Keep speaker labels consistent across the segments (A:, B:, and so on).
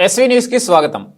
A: SV న్యూస్కి స్వాగతం.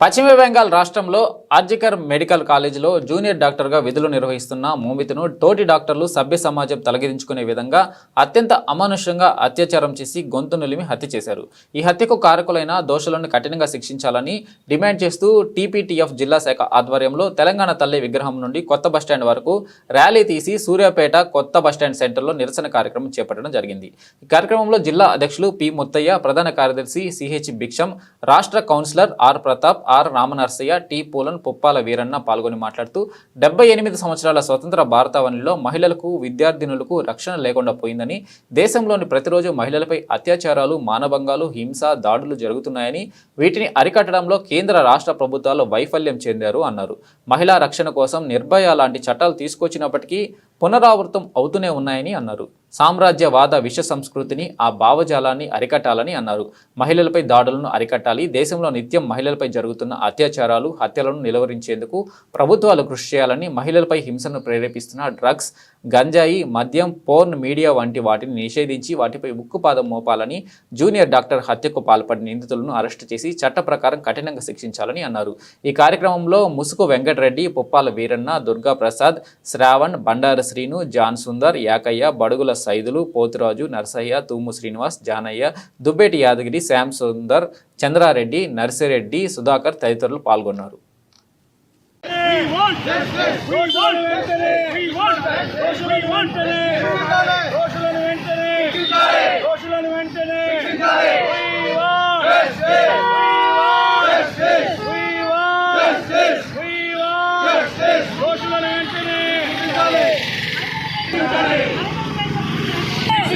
A: పశ్చిమ బెంగాల్ రాష్ట్రంలో ఆర్జికర్ మెడికల్ కాలేజీలో జూనియర్ డాక్టర్గా విధులు నిర్వహిస్తున్న మోమితను తోటి డాక్టర్లు సభ్య సమాజం తలగించుకునే విధంగా అత్యంత అమానుషంగా అత్యాచారం చేసి గొంతు నులిమి హత్య చేశారు. ఈ హత్యకు కారకులైన దోషులను కఠినంగా శిక్షించాలని డిమాండ్ చేస్తూ టీపీటీఎఫ్ జిల్లా శాఖ ఆధ్వర్యంలో తెలంగాణ తల్లి విగ్రహం నుండి కొత్త బస్టాండ్ వరకు ర్యాలీ తీసి సూర్యాపేట కొత్త బస్టాండ్ సెంటర్లో నిరసన కార్యక్రమం చేపట్టడం జరిగింది. ఈ కార్యక్రమంలో జిల్లా అధ్యక్షులు పి ముత్తయ్య ప్రధాన కార్యదర్శి సిహెచ్ భిక్షం రాష్ట్ర councillor R Pratap R Ramanarsaiah T Poolan Puppala Veeranna పాల్గొని మాట్లాడుతూ డెబ్బై ఎనిమిది సంవత్సరాల స్వతంత్ర భారతావనిలో మహిళలకు విద్యార్థినులకు రక్షణ లేకుండా పోయిందని దేశంలోని ప్రతిరోజు మహిళలపై అత్యాచారాలు మానభంగాలు హింస దాడులు జరుగుతున్నాయని వీటిని అరికట్టడంలో కేంద్ర రాష్ట్ర ప్రభుత్వాలు వైఫల్యం చెందారు అన్నారు. మహిళా రక్షణ కోసం నిర్భయ లాంటి చట్టాలు తీసుకొచ్చినప్పటికీ పునరావృతం అవుతూనే ఉన్నాయని అన్నారు. సామ్రాజ్యవాద విష సంస్కృతిని ఆ భావజాలాన్ని అరికట్టాలని అన్నారు. మహిళలపై దాడులను అరికట్టాలి దేశంలో నిత్యం మహిళలపై జరుగుతున్న అత్యాచారాలు హత్యలను నిలువరించేందుకు ప్రభుత్వాలు కృషి చేయాలని మహిళలపై హింసను ప్రేరేపిస్తున్న డ్రగ్స్ గంజాయి మద్యం పోర్న్ మీడియా వంటి వాటిని నిషేధించి వాటిపై ఉక్కుపాదం మోపాలని జూనియర్ డాక్టర్ హత్యకు పాల్పడిన నిందితులను అరెస్టు చేసి చట్ట ప్రకారం కఠినంగా శిక్షించాలని అన్నారు. ఈ కార్యక్రమంలో ముసుగు వెంకటరెడ్డి పుప్పాల వీరన్న దుర్గా ప్రసాద్ శ్రావణ్ బండార శ్రీను జాన్ సుందర్ యాకయ్య బడుగుల సైదులు పోతురాజు నర్సయ్య తూము శ్రీనివాస్ జానయ్య దుబ్బేటి యాదగిరి శ్యామ్ సుందర్ చంద్రారెడ్డి నర్సిరెడ్డి సుధాకర్ తదితరులు పాల్గొన్నారు
B: We want justice. We want justice. We want justice. We want justice. దోషులను వెంటనే దోషులను వెంటనే We want justice. We want justice. We want justice. దోషులను వెంటనే
C: నిందితుల్ని వెంటనే హాస్పిటల్స్లో సెల్ఫ్ ప్రొడక్షన్ యాక్ట్ హాస్పిటల్స్లో మహిళలందరికీ రక్షణని మత్తు పదార్థాలని డ్రగ్స్ని డ్రగ్స్ని గంజాయిని అత్యాచారాలకు ప్రేరణ కల్పించే మత్తు పదార్థాలని మత్తు పదార్థాలని భూమికపై అత్యాచారం జరిపిన నేరస్తుల్ని వెంటనే తీగల పూలను నేను డిప్యూటీఎఫ్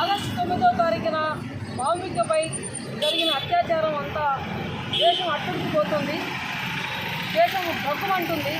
C: ఆగస్టు తొమ్మిదో తారీఖున భావికపై జరిగిన అత్యాచారం అంతా దేశం అట్టుకుపోతుంది. దేశం భగ్గుమంటుంది.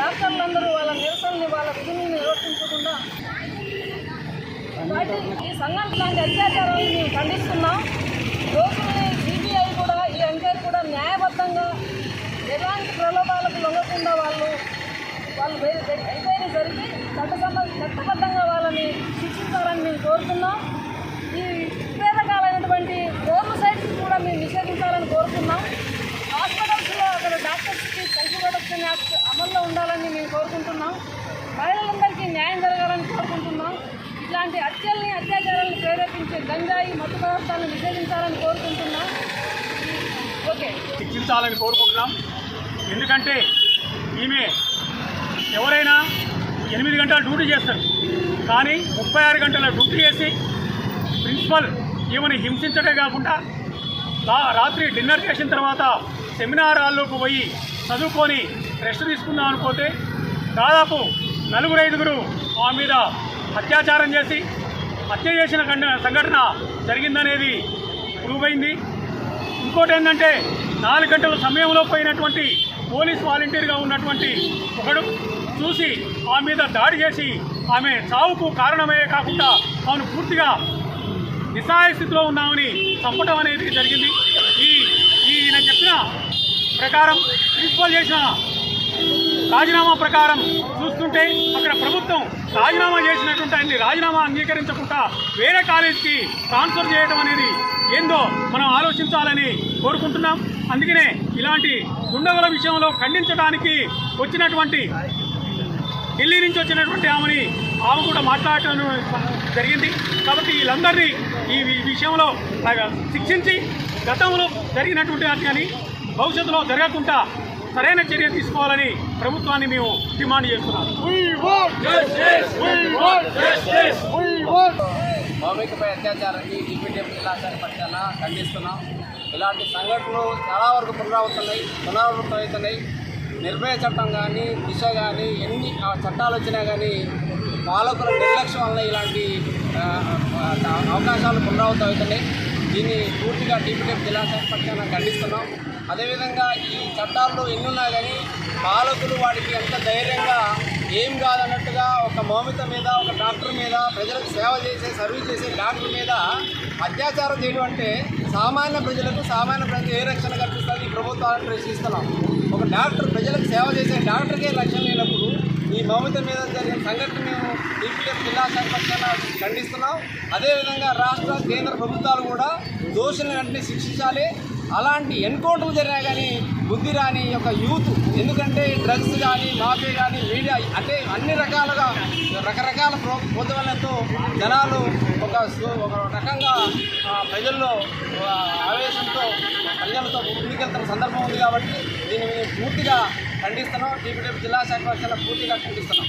C: డాక్టర్లందరూ వాళ్ళ నిరసనని వాళ్ళ విధులను నిర్వర్తించకుండా వాటి ఈ సంఘటన లాంటి అత్యాచారాలను మేము ఖండిస్తున్నాం. దోషుల్ని సిబిఐ కూడా ఈ ఎంక్వైరీ కూడా న్యాయబద్ధంగా ఎలాంటి ప్రలోభాలకు లొంగకుండా వాళ్ళు వాళ్ళు ఎంక్వైరీ జరిపి చట్టసమ్మ చట్టబద్ధంగా వాళ్ళని మేము కోరుతున్నాం. ఈ విభేదకాలైనటువంటి రోడ్డు సైడ్స్ కూడా మేము నిషేధించాలని కోరుతున్నాం. హాస్పిటల్స్లో అక్కడ డాక్టర్స్కి సెల్ఫ్ ప్రొటెక్షన్ యాక్ట్ అమల్లో ఉండాలని మేము కోరుకుంటున్నాం. మహిళలందరికీ న్యాయం జరగాలని కోరుకుంటున్నాం. ఇట్లాంటి హత్యల్ని అత్యాచారాలను ప్రేరేపించే గంజాయి మత్తు పదార్థాలను నిషేధించాలని కోరుకుంటున్నాం. ఓకే.
B: శిక్షించాలని కోరుకుంటున్నాం. ఎందుకంటే ఎనిమిది గంటల డ్యూటీ చేస్తారు. కానీ ముప్పై ఆరు గంటల డ్యూటీ చేసి ప్రిన్సిపల్ ఈమెను హింసించడే కాకుండా రా- రాత్రి డిన్నర్ చేసిన తర్వాత సెమినార్ హాల్లోకి పోయి చదువుకొని రెస్ట్ తీసుకుందాం అనుకోతే దాదాపు నలుగురు ఐదుగురు మా మీద అత్యాచారం చేసి హత్య చేసిన కండ- సంఘటన జరిగిందనేది ప్రూవైంది. అయింది ఇంకోటి ఏంటంటే నాలుగు గంటల సమయంలో పోయినటువంటి పోలీస్ వాలంటీర్గా ఉన్నటువంటి ఒకడు చూసి ఆమె మీద దాడి చేసి ఆమె చావుకు కారణమే కాకుండా ఆమెను పూర్తిగా నిస్సహాయ స్థితిలో ఉన్నామని చంపటం అనేది జరిగింది. ఈ ఈయన చెప్పిన ప్రకారం ప్రిన్సిపల్ చేసిన రాజీనామా ప్రకారం చూస్తుంటే అక్కడ ప్రభుత్వం రాజీనామా చేసినటువంటి ఆయన్ని రాజీనామా అంగీకరించకుండా వేరే కాలేజీకి ట్రాన్స్ఫర్ చేయడం అనేది ఏందో మనం ఆలోచించాలని కోరుకుంటున్నాం. అందుకనే ఇలాంటి దుండగుల విషయంలో ఖండించడానికి వచ్చినటువంటి ఢిల్లీ నుంచి వచ్చినటువంటి ఆమెని ఆమె కూడా మాట్లాడటం జరిగింది. కాబట్టి వీళ్ళందరినీ ఈ విషయంలో అలాగా శిక్షించి గతంలో జరిగినటువంటి వాటిని భవిష్యత్తులో జరగకుండా సరైన చర్య తీసుకోవాలని ప్రభుత్వాన్ని మేము డిమాండ్ చేస్తున్నాం.
D: మౌమికపై అత్యాచారాన్ని డిప్యూటీ జిల్లా శాఖ పక్షాన ఖండిస్తున్నాం. ఇలాంటి సంఘటనలు చాలా వరకు పునరావృతున్నాయి పునరావృతమవుతున్నాయి. నిర్భయ చట్టం కానీ దిశ కానీ ఎన్ని ఆ, చట్టాలు వచ్చినా కానీ పాలకుల నిర్లక్ష్యం వల్ల ఇలాంటి అవకాశాలు పునరావృతం అవుతున్నాయి దీన్ని పూర్తిగా టీపీటీఎఫ్ జిల్లాశాఖ పక్షాన ఖండిస్తున్నాం. అదేవిధంగా ఈ చట్టాల్లో ఎన్నున్నా కానీ పాలకులు వాడికి ఎంత ధైర్యంగా ఏం కాదన్నట్టుగా ఒక మౌమిత మీద ఒక డాక్టర్ మీద ప్రజలకు సేవ చేసే సర్వీస్ చేసే డాక్టర్ మీద అత్యాచారం చేయడం అంటే సామాన్య ప్రజలకు సామాన్య ప్రజలకు ఏ రక్షణ కల్పిస్తుంది ఈ ప్రభుత్వాలను ప్రశ్నిస్తున్నాం ఒక డాక్టర్ ప్రజలకు సేవ చేసే డాక్టర్కే లక్ష్యం లేనప్పుడు ఈ మమత మీద జరిగిన సంఘటన మేము ఈపీఎఫ్ జిల్లా శాఖ ఖండిస్తున్నాం. అదేవిధంగా రాష్ట్ర కేంద్ర ప్రభుత్వాలు కూడా దోషులను వెంటనే శిక్షించాలి. అలాంటి ఎన్కౌంటర్లు జరిగినా కానీ బుద్ధి రాని యొక్క యూత్ ఎందుకంటే డ్రగ్స్ కానీ మాఫీ కానీ మీడియా అంటే అన్ని రకాలుగా రకరకాల ప్రో జనాలు ఒక ఒక రకంగా ప్రజల్లో ఆవేశంతో ముందుకెళ్తున్న సందర్భం ఉంది కాబట్టి దీన్ని మేము పూర్తిగా ఖండిస్తున్నాం. టీపీటీఎఫ్ జిల్లా శాఖ పూర్తిగా ఖండిస్తున్నాం.